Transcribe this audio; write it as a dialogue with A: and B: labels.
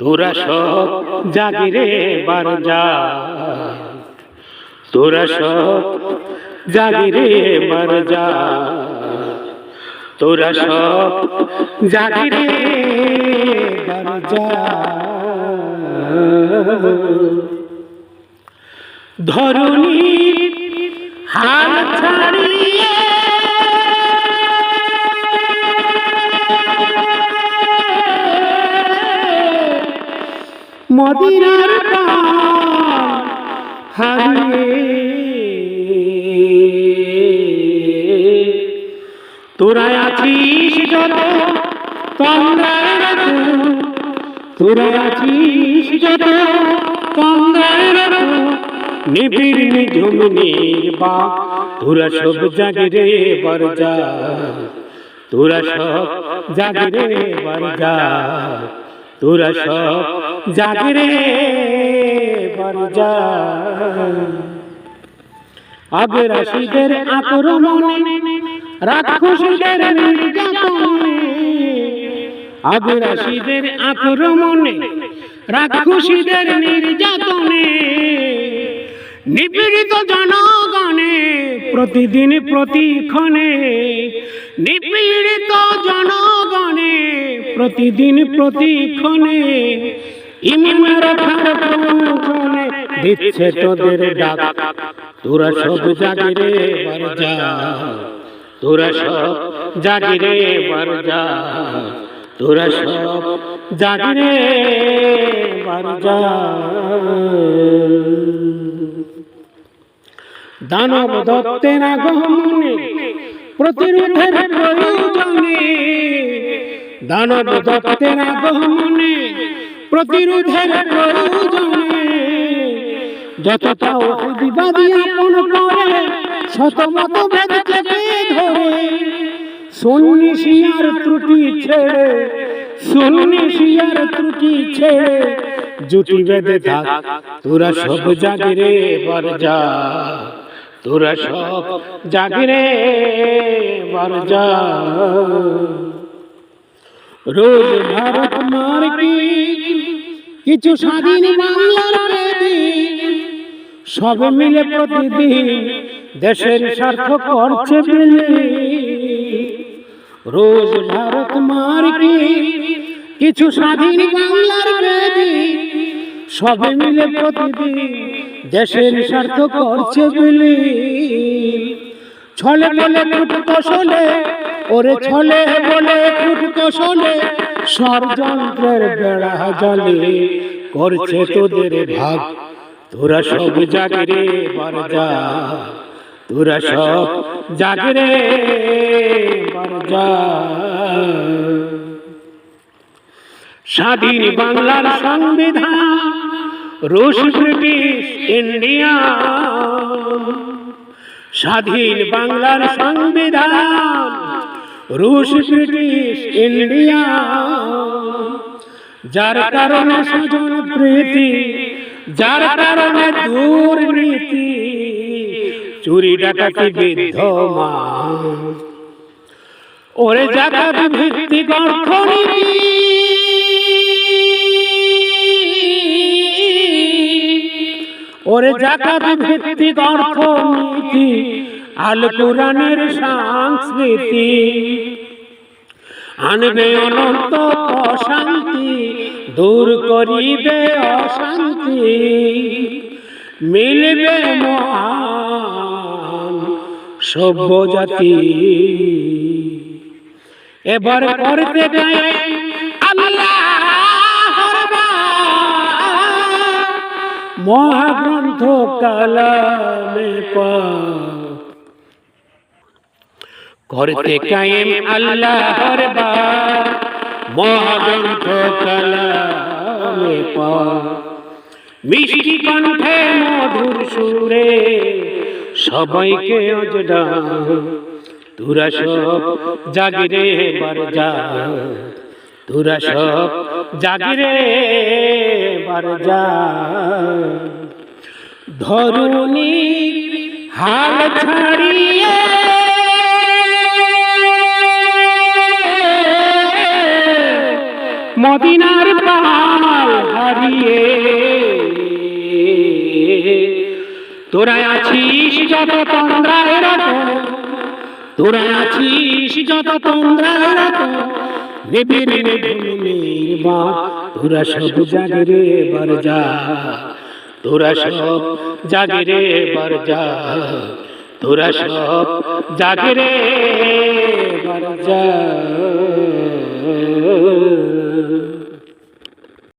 A: তোরা সব জাগিরে বার যা তোরা সব জাগিরে বার যা তোরা সব জাগিরে বার যা ধরুনি হাল ছাড়িয়ে মদিনার হারিয়ে তোরা আছিস যত কঙ্গার তোরা আছিস যত কঙ্গার নিবিড় নিঝুম নির্বা তোরা সব জাগিরে বরজা। তোরা সব জাগিরে বরজা। তোরা সব জাগিরে বরজা আক্রমণে রাক্ষসীদের নির্যাতনে। আক্রমণে রাক্ষসীদের নির্যাতনে। নিপীড়িত জনগণে প্রতিদিন প্রতিক্ষণে নিপীড়িত জনগণে প্রতিদিন প্রতিক্ষণে দিচ্ছে তোদের ডাক। তোরা সব জাগিরে বার যা। তোরা সব জাগিরে বার যা। তোরা সব জাগিরে বার যা। দানব দত্তের আগমনে প্রতিরোধের প্রয়োজনে দানব দত্তের আগমনে প্রতিরোধের প্রয়োজনে যতটা অধিবাদী আপন করে শত মত ভেদ চেপে ধরে শুননি শিয়ার ত্রুটি ছেড়ে শুননি শিয়ার ত্রুটি ছেড়ে জুটি বেঁধে থাক, তোরা সব জাগিরে বার যা তোরা সব জাগিরে রোজ ভারত মার কি কিছু স্বাধীন বাংলার সব মিলে প্রতিদিন দেশের স্বার্থ করছে রোজ ভারত মার কি কিছু স্বাধীন বাংলার সব মিলে প্রতিদিন দেশের স্বার্থ করছে বিলি ছলে বলে কুট কৌশলে ওরে ছলে বলে কুট কৌশলে ষড়যন্ত্রের বেড়া জলে করছে তোদের ভাগ। তোরা সব জাগরে বার যা তোরা সব জাগরে বার যা স্বাধীন বাংলার সংবিধান। রুশ ব্রিটিশ ইন্ডিয়া। স্বাধীন বাংলার সংবিধান রুশ ব্রিটিশ ইন্ডিয়া। যার কারণে সুজন প্রীতি, যার কারণে দুর্নীতি, চুরি ডাকাতি বিদ্যমান। ওরে জাগাত ভিত্তিক অর্থনীতি। ওরে জাকাত ভিত্তিক অর্থনীতি, আল কোরআনের সংস্কৃতি। আনবে অনন্ত অশান্তি, দূর করিবে অশান্তি। মিলবে মহান সভ্য জাতি এবার করতে গায়ে আল্লাহ মহাগ্রন্থ কালামে পা করতে কায়েম আল্লাহর বা মহাগ্রন্থ কালামে পা। মিষ্টি কণ্ঠে মধুর সুরে সবাইকে অজডা। তোরা সব জাগিরে বার যা তোরা সব জাগিরে এবার যা। ধরুনি হাল ছাড়িয়ে মদিনার পাহাড় হারিয়ে। তোরা আছিস যত তন্দ্রায় রতন তোরা আছিস যত তন্দ্রায় নেবে নেবে নিবিড় বা তোরা সব জাগরে বার যা। তোরা সব জাগরে বার যা। তোরা সব জাগরে বার যা।